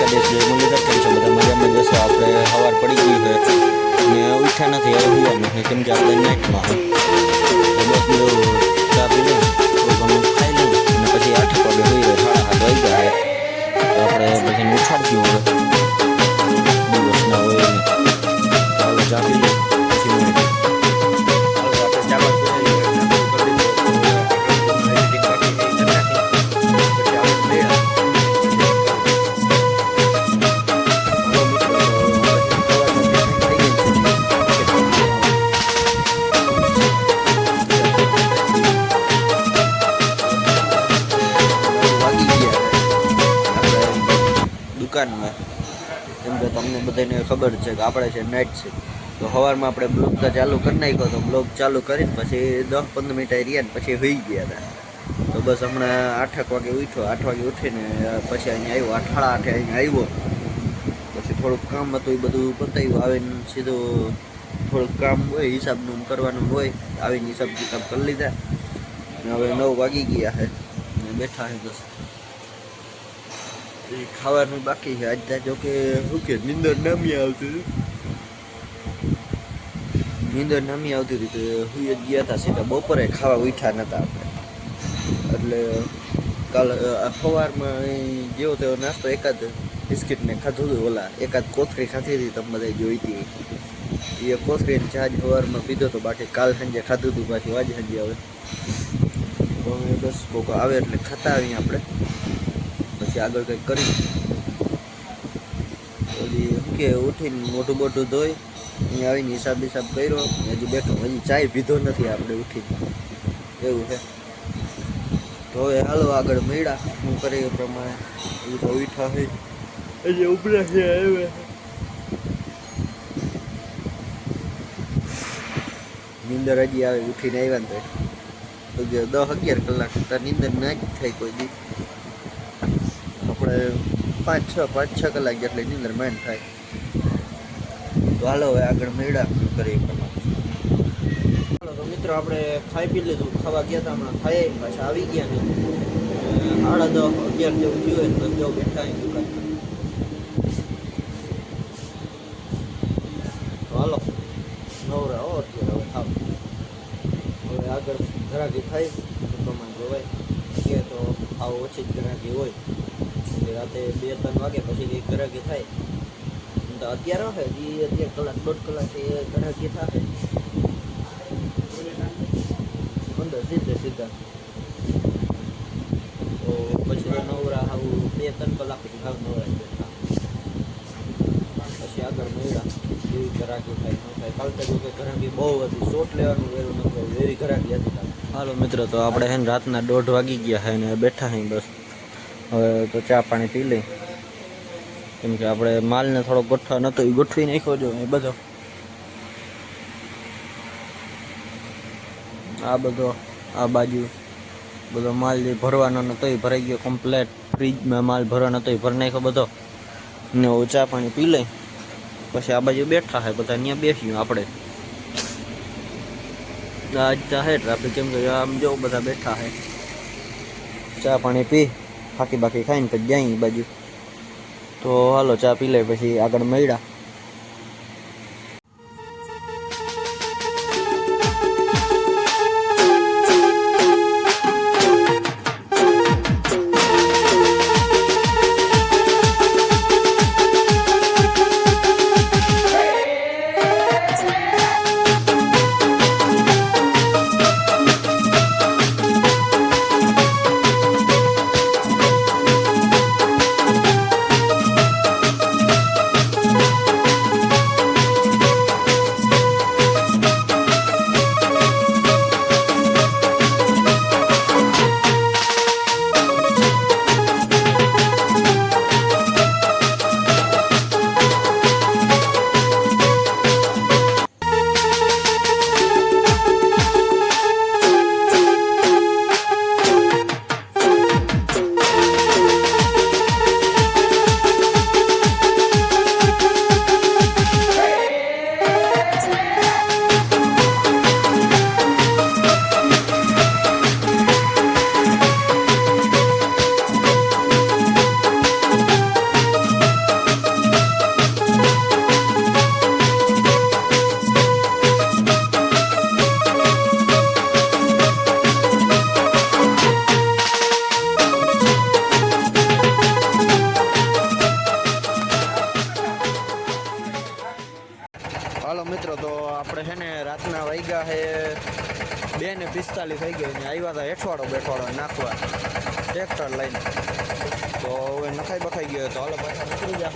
દ્વારકાધીશ જય મુરલીધર કેમ છો? બધા મજામાં જશો આપણે સવાર પડી ગઈ છે ને ઉઠ્યા નથી, હવે હુવાનું છે કેમ કે આપણે નાઇટમાં હોય બસ ચા પી કે તમને બધાને ખબર છે કે આપણે છે નાઇટ છે. તો સવારમાં આપણે બ્લોગ તો ચાલુ કરી નાખ્યો તો બ્લોગ ચાલુ કરીને પછી દસ પંદર મિનિટ રહ્યા ને પછી હોઈ ગયા હતા. તો બસ હમણાં આઠેક વાગે ઉઠ્યો. આઠ વાગે ઉઠીને પછી અહીંયા આવ્યો. આઠ સાડા આઠે અહીંયા આવ્યો. પછી થોડુંક કામ હતું એ બધું પતાવ્યું આવીને સીધું થોડુંક કામ હોય હિસાબનું કરવાનું હોય, આવીને હિસાબ કિતાબ કરી લીધા. હવે નવ વાગી ગયા છે. બેઠા છે બસ. એ ખાવાનું બાકી છે. આજ જો કે, શું કે, નીંદર નામી આવતી હતી. નીંદર નામી આવતી હતી તો હુઈ જ ગયા હતા સીધા બપોરે ખાવા ઉઠ્યા નહોતા આપણે. એટલે કાલ સવારમાં જેવો તેવો નાસ્તો એકાદ બિસ્કિટ ને ખાધું હતું ઓલા, એકાદ કોથળી ખાધી હતી તમે બધા જોઈ હતી. એ કોથરી ચાજ સવારમાં પીધો હતો બાકી કાલ સાંજે ખાધું હતું, પાછું આજે સાંજે હવે તો બસ કોકો આવે એટલે ખાતા આવીએ આપણે. પછી આગળ કંઈક કરી ઓલી કે ઉઠીને મોટું મોટું ધોઈ, અહીંયા આવીને હિસાબ બિસાબ કર્યો હજુ બેઠો હજી ચાય પીધો નથી આપણે ઉઠીને. એવું છે. તો હવે હાલો આગળ મળ્યા, હું કરે એ પ્રમાણે. એ તો ઉઠા છે હજી ઉભરા છે આવ્યા નીંદર હજી આવે, ઉઠીને આવ્યા ને તો. દસ અગિયાર કલાક, તાર નીંદર ના થાય કોઈ દી. આપણે પાંચ છ પાંચ છ કલાક જેટલી નીંદર મેન થાય. તો હાલો હવે આગળ મેળા કરીએ પ્રમાણે તો મિત્રો, આપણે ખાઈ પી લીધું. ખાવા ગયા હતા હમણાં ખાઈ પાછા આવી ગયા ને. સાડા દસ, અગિયાર જેવું થયું તો જો બેઠા દુકાન હાલો. નવરા હો અત્યારે, હવે ખાવ હવે આગળ થાય તો પ્રમાણે જોવાય. કે તો આવું ઓછી જ ઘરાકી હોય. રાતે બે ત્રણ વાગે પછી કંઈક ઘરાકી થાય તો અત્યારે હોય એ અત્યારે કલાક, દોઢ કલાક એ ઘરાકી થાય અંદર સીધે સીધા. તો પછી નવરા આવું બે ત્રણ કલાક પછી ભાવ નવરા પછી આગળ મળ્યા. એવી ઘરાકી થાય, ન થાય. કાલ તો કે ઘરાકી બહુ હતી. શોટ લેવાનું વેરું નથી એવી ઘરાકી હતી હાલો મિત્રો, તો આપણે હે રાતના દોઢ વાગી ગયા હે ને બેઠા હે બસ. હવે તો ચા પાણી પી લઈ. કેમ કે આપણે માલને થોડો ગોઠવા નતો એ ગોઠવી નાખ્યો જો એ બધો. આ બધો, આ બાજુ બધો માલ જે ભરવાનો નતો એ ભરાઈ ગયો કમ્પ્લેટ ફ્રીજમાં માલ ભરવાનો હતો એ ભરી નાખ્યો બધો. ને ચા પાણી પી લઈ. પછી આ બાજુ બેઠા હે, બધા અહીંયા બેસ્યું આપણે આજ હે ટ્રાફિક કેમ કે આમ જો બધા બેઠા હે. ચા પાણી પી ફાકી બાકી ખાઈને પછી જાય બાજુ. તો હાલો ચા પી લે પછી આગળ મળ્યા. રાતના વાગ્યા હે. બે ને પિસ્તાલીસ થઈ ગયો આવ્યા હતા હેઠવાડો બેઠવાડો નાખવા. ટ્રેક્ટર લઈને. તો હવે નખાઈ બખાઈ ગયો તો હાલો પાછા નીકળી જાય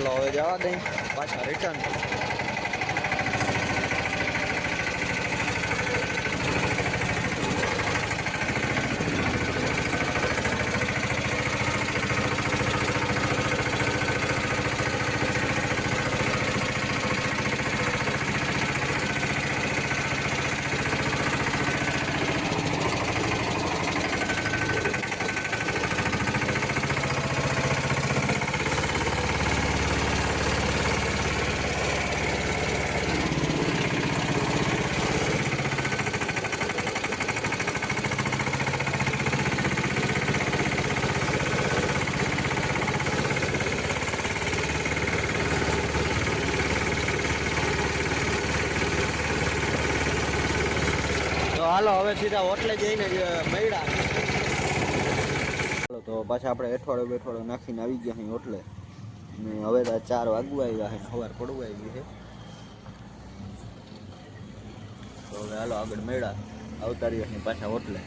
હાલો હવે જવા દઈ. પાછા રિટર્ન હાલો, હવે સીધા હોટલે જઈને મળ્યા. ચાલો તો પાછા આપણે અઠવાડિયો બેઠવાડો નાખીને આવી ગયા અહીં હોટલે. ને હવે તો ચાર વાગવા આવ્યા છે સવાર પડવા આવી છે. તો હવે હાલો આગળ મળ્યા, આવતા રહ્યા અહીં પાછા હોટલે.